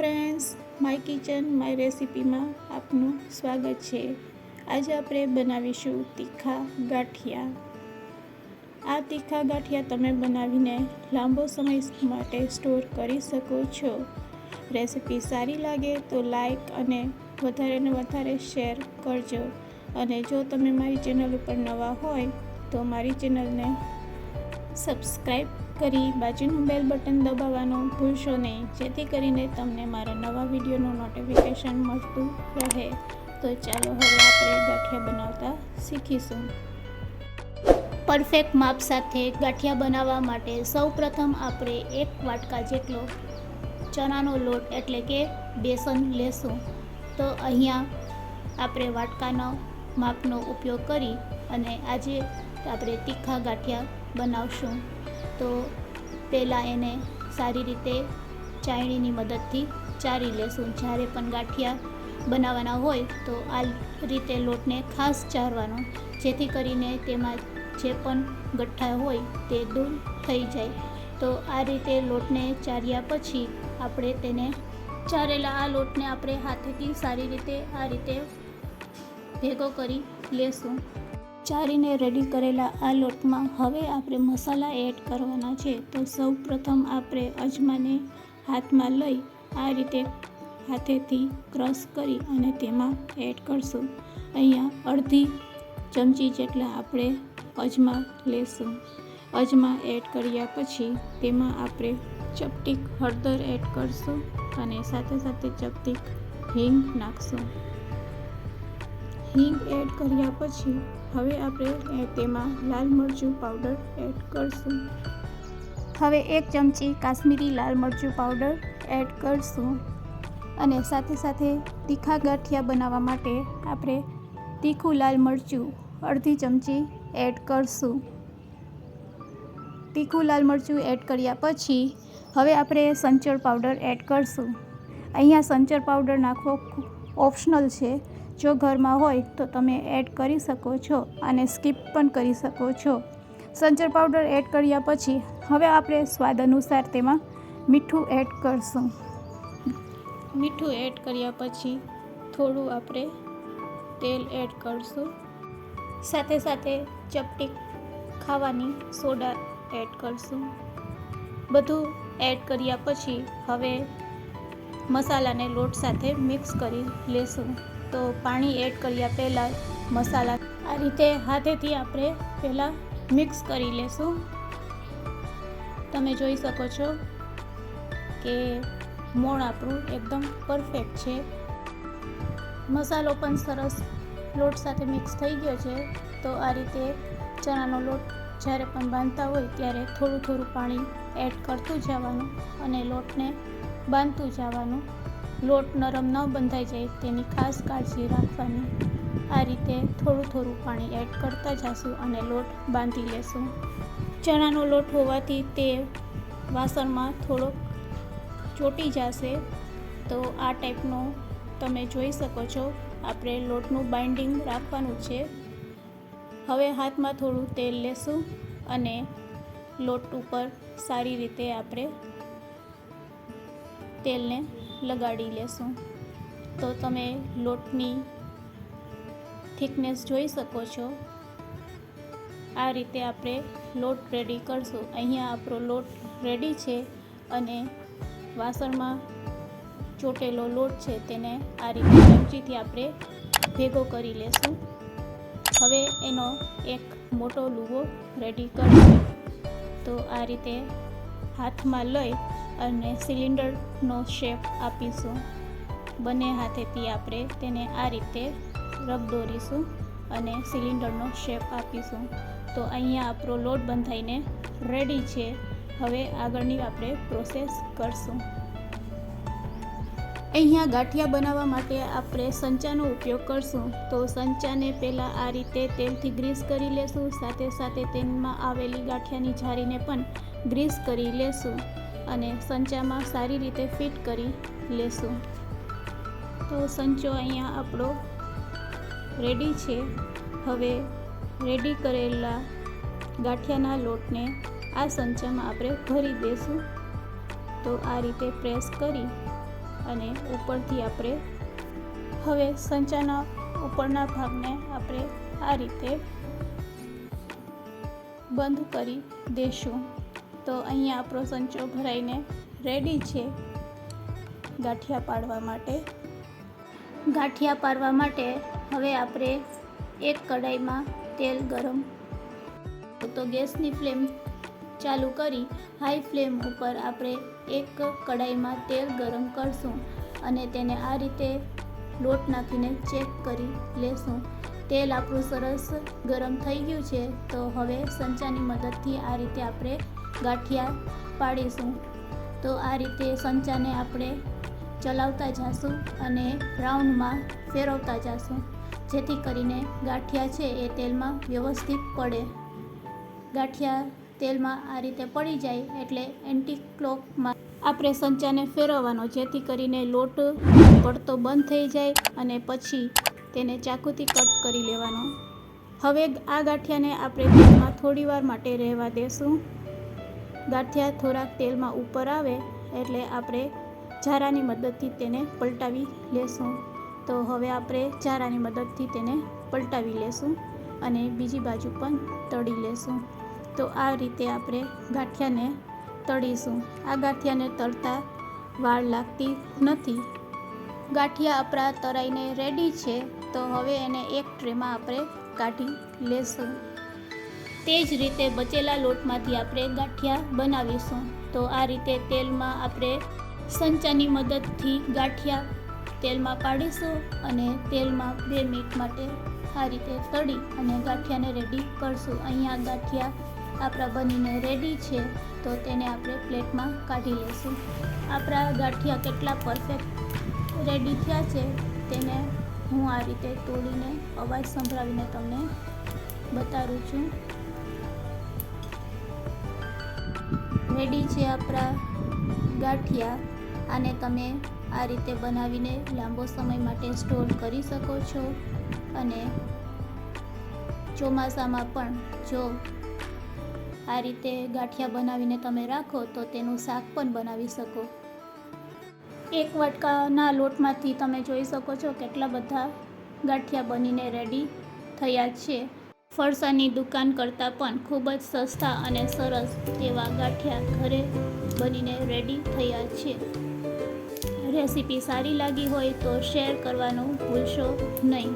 Friends, my kitchen, my રેસિપીમાં આપનું સ્વાગત છે. આજે આપણે બનાવીશું તીખા ગાંઠિયા. આ તીખા ગાંઠિયા તમે બનાવીને લાંબો સમય માટે સ્ટોર કરી શકો છો. રેસિપી સારી લાગે તો લાઈક અને વધારે ને વધારે શેર કરજો. અને જો તમે મારી ચેનલ ઉપર નવા હોય તો મારી ચેનલને સબસ્ક્રાઈબ કરી બાજુનું બેલ બટન દબાવવાનું ભૂલશો નહીં. જેથી કરીને તમને મારા નવા વિડીયોનું નોટિફિકેશન મળતું રહે. તો ચાલો હવે આપણે ગાંઠિયા બનાવતા શીખીશું. પરફેક્ટ માપ સાથે ગાંઠિયા બનાવવા માટે સૌપ્રથમ આપણે એક વાટકા જેટલો ચણાનો લોટ એટલે કે બેસન લેશું. તો અહીંયા આપણે વાટકાનો માપનો ઉપયોગ કરી અને આજે આપણે તીખા ગાંઠિયા બનાવશું. તો પહેલાં એને સારી રીતે ચાયણીની મદદથી ચારી લેશું. જ્યારે પણ ગાંઠિયા બનાવવાના હોય તો આ રીતે લોટને ખાસ ચારવાનો, જેથી કરીને તેમાં જે પણ ગઠ્ઠા હોય તે દૂર થઈ જાય. તો આ રીતે લોટને ચાર્યા પછી આપણે તેને ચારેલા આ લોટને આપણે હાથેથી સારી રીતે આ રીતે ભેગો કરી લેશું. ચારીને રેડી કરેલા આ લોટમાં હવે આપણે મસાલા એડ કરવાના છે. તો સૌ પ્રથમ આપણે અજમાને હાથમાં લઈ આ રીતે હાથેથી ક્રશ કરી અને તેમાં એડ કરશું. અહીંયા અડધી ચમચી જેટલા આપણે અજમા લેશું. અજમા એડ કર્યા પછી તેમાં આપણે ચપટીક હળદર એડ કરશું અને સાથે સાથે ચપટીક હિંગ નાખશું. હિંગ એડ કર્યા પછી હવે આપણે તેમાં લાલ મરચું પાવડર એડ કરશું. હવે એક ચમચી કાશ્મીરી લાલ મરચું પાવડર એડ કરશું. અને સાથે સાથે તીખા ગાંઠિયા બનાવવા માટે આપણે તીખું લાલ મરચું અડધી ચમચી એડ કરશું. તીખું લાલ મરચું એડ કર્યા પછી હવે આપણે સંચળ પાવડર એડ કરશું. અહીંયા સંચર પાવડર નાખવો ઓપ્શનલ છે. જો ઘરમાં હોય તો તમે એડ કરી શકો છો અને સ્કીપ પણ કરી શકો છો. સંચર પાવડર એડ કર્યા પછી હવે આપણે સ્વાદ અનુસાર તેમાં મીઠું એડ કરશું. મીઠું એડ કર્યા પછી થોડું આપણે તેલ એડ કરશું. સાથે સાથે ચપટી ખાવાની સોડા એડ કરશું. બધું એડ કર્યા પછી હવે મસાલાને લોટ સાથે મિક્સ કરી લેશું. તો પાણી એડ કર્યા પહેલાં મસાલા આ રીતે હાથેથી આપણે પહેલાં મિક્સ કરી લેશું. તમે જોઈ શકો છો કે મોણ આપણું એકદમ પરફેક્ટ છે. મસાલો પણ સરસ લોટ સાથે મિક્સ થઈ ગયો છે. તો આ રીતે ચણાનો લોટ જ્યારે પણ બાંધતા હોય ત્યારે થોડું થોડું પાણી એડ કરતું જવાનું અને લોટને બાંધતું જવાનું. લોટ નરમ ન બંધાઈ જાય તેની ખાસ કાળજી રાખવાની. આ રીતે થોડું થોડું પાણી એડ કરતા જશું અને લોટ બાંધી લેશું. ચણાનો લોટ હોવાથી તે વાસણમાં થોડોક ચોટી જશે. તો આ ટાઈપનો તમે જોઈ શકો છો, આપણે લોટનું બાઇન્ડિંગ રાખવાનું છે. હવે હાથમાં થોડું તેલ લેશું અને લોટ ઉપર સારી રીતે આપણે તેલને લગાડી લેશું. તો તમે લોટની થિકનેસ જોઈ શકો છો. આ રીતે આપણે લોટ રેડી કરશું. અહીંયા આપણો લોટ રેડી છે અને વાસણમાં ચોટેલો લોટ છે તેને આ રીતે ચમચીથી આપણે ભેગો કરી લેશું. હવે એનો એક મોટો લુવો રેડી કરશું. તો આ રીતે હાથમાં લઈ અને સિલિન્ડરનો શેપ આપીશું. બંને હાથેથી આપણે તેને આ રીતે રબ દોરીશું અને સિલિન્ડરનો શેપ આપીશું. તો અહીંયા આપણો લોટ બંધાઈને રેડી છે. હવે આગળની આપણે પ્રોસેસ કરશું. અહીંયા ગાંઠિયા બનાવવા માટે આપણે સંચાનો ઉપયોગ કરશું. તો સંચાને પહેલાં આ રીતે તેલથી ગ્રીસ કરી લેશું. સાથે સાથે તેમાં આવેલી ગાંઠિયાની જારીને પણ ગ્રીસ કરી લેશું. અને સંચામાં સારી રીતે ફિટ કરી લેશું. તો સંચો અહીંયા આપણો રેડી છે. હવે રેડી કરેલા ગાંઠિયાના લોટને આ સંચામાં આપણે ભરી દઈશું તો આ રીતે પ્રેસ કરી અને ઉપરથી આપણે હવે સંચાના ઉપરના ભાગને આપણે આ રીતે બંધ કરી દેશું. તો અહીંયા આપણો સંચો ભરાઈને રેડી છે ગાંઠિયા પાડવા માટે. ગાંઠિયા પાડવા માટે હવે આપણે એક કઢાઈમાં તેલ ગરમ તો ગેસની ફ્લેમ ચાલુ કરી હાઈ ફ્લેમ ઉપર આપણે એક કઢાઈમાં તેલ ગરમ કરશું અને તેને આ રીતે લોટ નાખીને ચેક કરી લેશું. તેલ આપણું સરસ ગરમ થઈ ગયું છે તો હવે સંચાની મદદથી આ રીતે આપણે ગાંઠિયા પાડીશું. તો આ રીતે સંચાને આપણે ચલાવતા જાશું અને રાઉન્ડમાં ફેરવતા જાશું. જેથી કરીને ગાંઠિયા છે એ તેલમાં વ્યવસ્થિત પડે. ગાંઠિયા તેલમાં આ રીતે પડી જાય એટલે એન્ટી ક્લોકમાં આપણે સંચાને ફેરવવાનો. જેથી કરીને લોટ પડતો બંધ થઈ જાય અને પછી તેને ચાકુથી કટ કરી લેવાનો. હવે આ ગાંઠિયાને આપણે તેલમાં થોડી વાર માટે રહેવા દેશું. ગાંઠિયા થોડાક તેલમાં ઉપર આવે એટલે આપણે ઝારાની મદદથી તેને પલટાવી લેશું. તો હવે આપણે ઝારાની મદદથી તેને પલટાવી લેશું અને બીજી બાજુ પણ તળી લેશું. તો આ રીતે આપણે ગાંઠિયાને તળીશું. આ ગાંઠિયાને તળતા વાળ લાગતી નથી. ગાંઠિયા આપણા તળાઈને રેડી છે. તો હવે એને એક ટ્રેમાં આપણે કાઢી લેશું. તે જ રીતે બચેલા લોટમાંથી આપણે ગાંઠિયા બનાવીશું. તો આ રીતે તેલમાં આપણે સંચાની મદદથી ગાંઠિયા તેલમાં પાડીશું અને તેલમાં બે મિનિટ માટે આ રીતે તળી અને ગાંઠિયાને રેડી કરશું. અહીંયા ગાંઠિયા આપણા બનીને રેડી છે, તો તેને આપણે પ્લેટમાં કાઢી લઈશું. આપણા ગાંઠિયા કેટલા પરફેક્ટ રેડી થયા છે, તેને હું આ રીતે તોડીને અવાજ સંભળાવીને તમને બતાવું છું. રેડી છે આપણા ગાંઠિયા આને તમે આ રીતે બનાવીને લાંબો સમય માટે સ્ટોર કરી શકો છો. અને ચોમાસામાં પણ જો આ રીતે ગાંઠિયા બનાવીને તમે રાખો તો તેનું શાક પણ બનાવી શકો. એક વાટકાના લોટમાંથી તમે જોઈ શકો છો કેટલા બધા ગાંઠિયા બનીને રેડી થયા છે. ફરસાની દુકાન કરતાં પણ ખૂબ જ સસ્તા અને સરસ એવા ગાંઠિયા ઘરે બનીને રેડી થયા છે. રેસીપી સારી લાગી હોય તો શેર કરવાનું ભૂલશો નહીં.